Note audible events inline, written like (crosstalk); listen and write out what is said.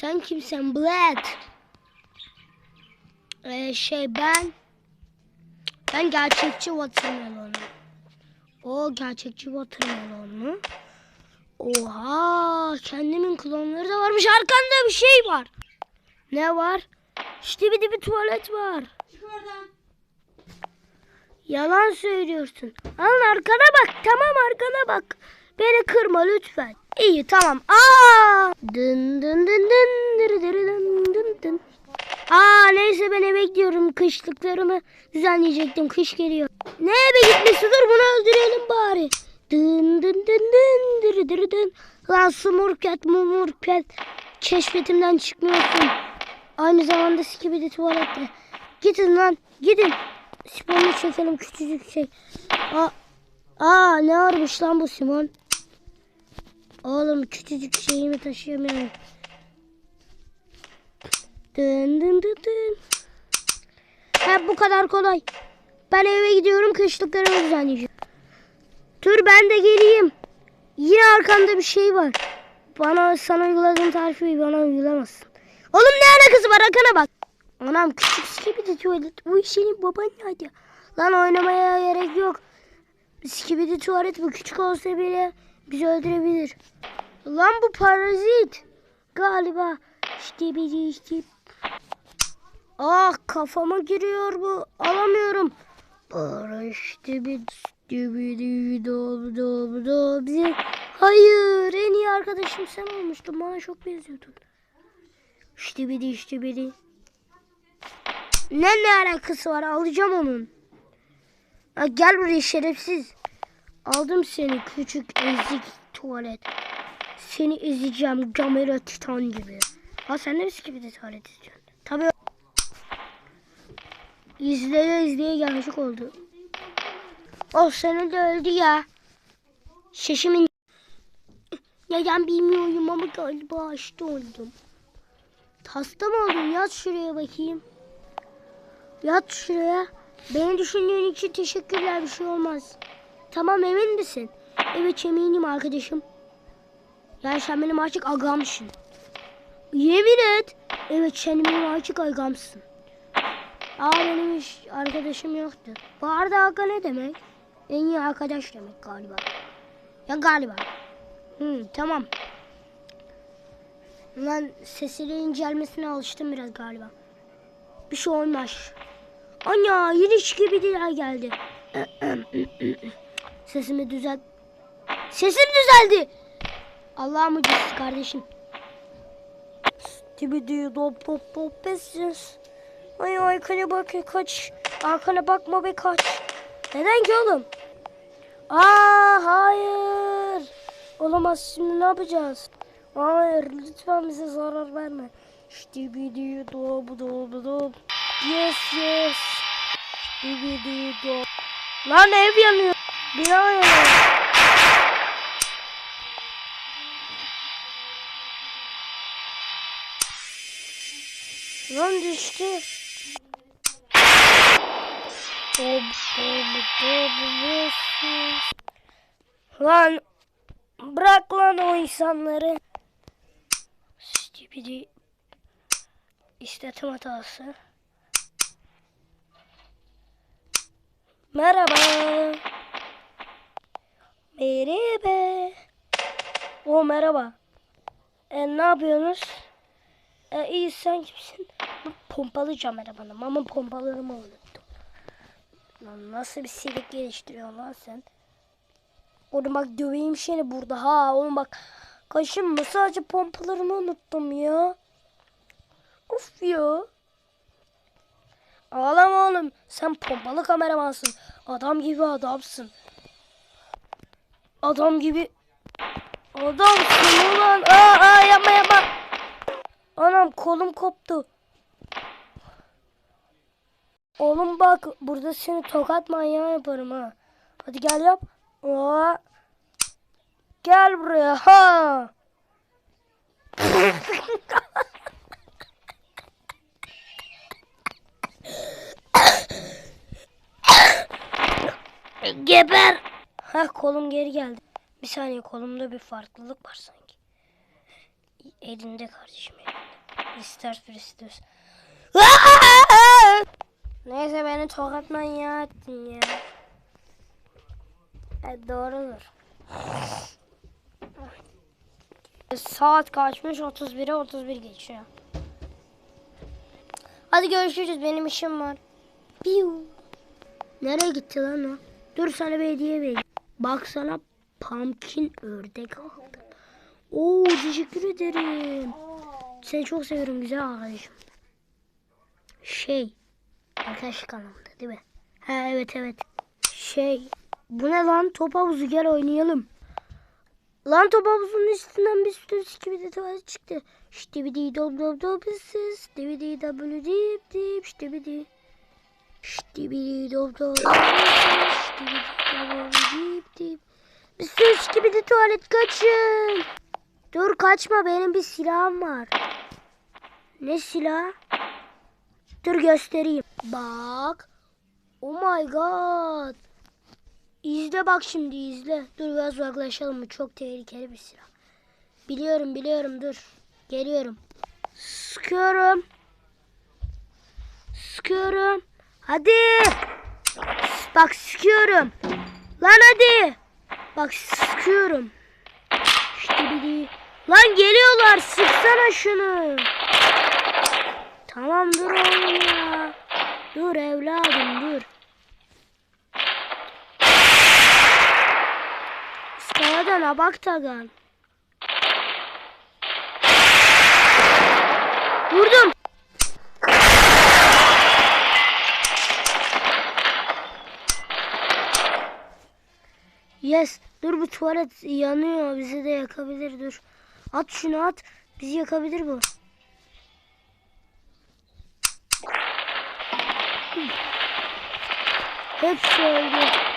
Sen kimsin Blad? Ee, şey ben ben gerçekçi watermelon. O gerçekçi watermelon mu? Oha kendimin klonları da varmış. Arkanda bir şey var. Ne var? İşte bir de bir tuvalet var. Çık oradan. Yalan söylüyorsun. Al arkana bak. Tamam arkana bak. Beni kırma lütfen. İyi tamam. Aa! Dın dın dın dın dırı dırı dın dın dın. Aa neyse ben eve gidiyorum. Kışlıklarımı düzenleyecektim. Kış geliyor. Ne eve gitmesi? Dur bunu öldürelim bari. Dın dın dın dın dırı dırı dın. Lan smurket mumurket. Keşfetimden çıkmıyorsun. Aynı zamanda skibidi tuvalette. Gidin lan gidin. Simon'u çekelim küçücük şey. Aa, aa ne varmış lan bu Simon? Oğlum küçücük şeyimi taşıyamıyorum. Dın dın dın dın. Ha bu kadar kolay. Ben eve gidiyorum kışlıklarımı düzenleyeceğim. Dur ben de geleyim. Yine arkanda bir şey var. Bana sana uyguladığım tarifi bana uygulamazsın. Oğlum ne alakası var arkana bak. Anam küçük skibidi tuvalet. Bu senin baban hadi. Lan oynamaya gerek yok. Skibidi tuvalet bu küçük olsa bile bizi öldürebilir. Lan bu parazit. Galiba. İşte biri işte. Ah kafama giriyor bu. Alamıyorum. Para işte bir dibidi dop dop dop zi- Hayır en iyi arkadaşım sen olmuştun. Bana çok benziyordun. İşte biri işte biri. Ne ne alakası var? Alacağım onun. Ha, gel buraya şerefsiz. Aldım seni küçük ezik tuvalet. Seni ezeceğim Gamera Titan gibi. Ha sen de mi gibi de tuvalet ezeceksin? Tabii. İzleye izleye yanlışlık oldu. Oh seni de öldü ya. Şeşimin. Ya ben bilmiyorum ama galiba hasta oldum. Hasta mı oldun? Yat şuraya bakayım. Yat şuraya. Beni düşündüğün için teşekkürler bir şey olmaz. Tamam emin misin? Evet eminim arkadaşım. Yani sen benim artık agamsın. Yemin et. Evet sen benim artık agamsın. Aa benim hiç arkadaşım yoktu. Bu arada aga ne demek? En iyi arkadaş demek galiba. Ya galiba. Hı, tamam. Lan sesinin incelmesine alıştım biraz galiba. Bir şey olmaz. Ana yeniş gibi diler geldi. (clears throat) Sesimi düzelt. Sesim düzeldi. Allah'a mucize kardeşim. Stibidi dop dop dop besiniz. Ay arkana bak kaç. Arkana bakma be kaç. Neden ki oğlum? Aa hayır. Olamaz şimdi ne yapacağız? Hayır lütfen bize zarar verme. Stibidi dop dop dop. Yes yes. Stibidi dop. Lan ev yanıyor. Bina yanıyor. Lan düştü. Lan bırak lan o insanları. Stupidi istetim hatası. Merhaba. Merhaba. O merhaba. E, ne yapıyorsunuz? E, iyi sen kimsin? Pompalı kameramanım ama pompalarımı unuttum. Lan nasıl bir silik geliştiriyorsun lan sen? Oğlum bak döveyim seni burada ha. Oğlum bak kaşım mı sadece pompalarımı unuttum ya. Of ya. Ağlama oğlum. Sen pompalı kameramansın. Adam gibi adamsın. Adam gibi adamsın ulan. Aa, aa yapma yapma. Anam kolum koptu. Oğlum bak burada seni tokat manyağı yaparım ha. Hadi gel yap. Aa. Gel buraya ha. Geber. Ha kolum geri geldi. Bir saniye kolumda bir farklılık var sanki. Elinde kardeşim elinde. İster Pristus. (laughs) Neyse beni tokat manyağı ettin ya. Evet doğrudur. Saat kaçmış? 31'e 31 geçiyor. Hadi görüşürüz. Benim işim var. Piu. Nereye gitti lan o? Dur sana bir hediye vereyim. Bak sana pumpkin ördek aldım. Oo teşekkür ederim. Seni çok seviyorum güzel arkadaşım. Şey. Arkadaşlık anlamında değil mi? Ha evet evet. Şey. Bu ne lan? Top havuzu gel oynayalım. Lan top havuzunun üstünden bir sürü gibi de tuvalet çıktı. İşte bir di bir di double dip dip. İşte bir di. İşte bir di dop dop dop ıssız. İşte bir di double dip dip. Bir sürü gibi de tuvalet kaçın. Dur kaçma benim bir silahım var. Ne silah? Dur göstereyim. Bak. Oh my god. İzle bak şimdi izle. Dur biraz uzaklaşalım. Bu çok tehlikeli bir silah. Biliyorum biliyorum dur. Geliyorum. Sıkıyorum. Sıkıyorum. Hadi. Bak sıkıyorum. Lan hadi. Bak sıkıyorum. İşte biri. Lan geliyorlar. Sıksana şunu. Tamam dur oğlum ya. Dur evladım dur. İskaladan abak tagan. Vurdum. Yes. Bu tuvalet yanıyor. Bizi de yakabilir. Dur. At şunu at. Bizi yakabilir bu. Hepsi öldü.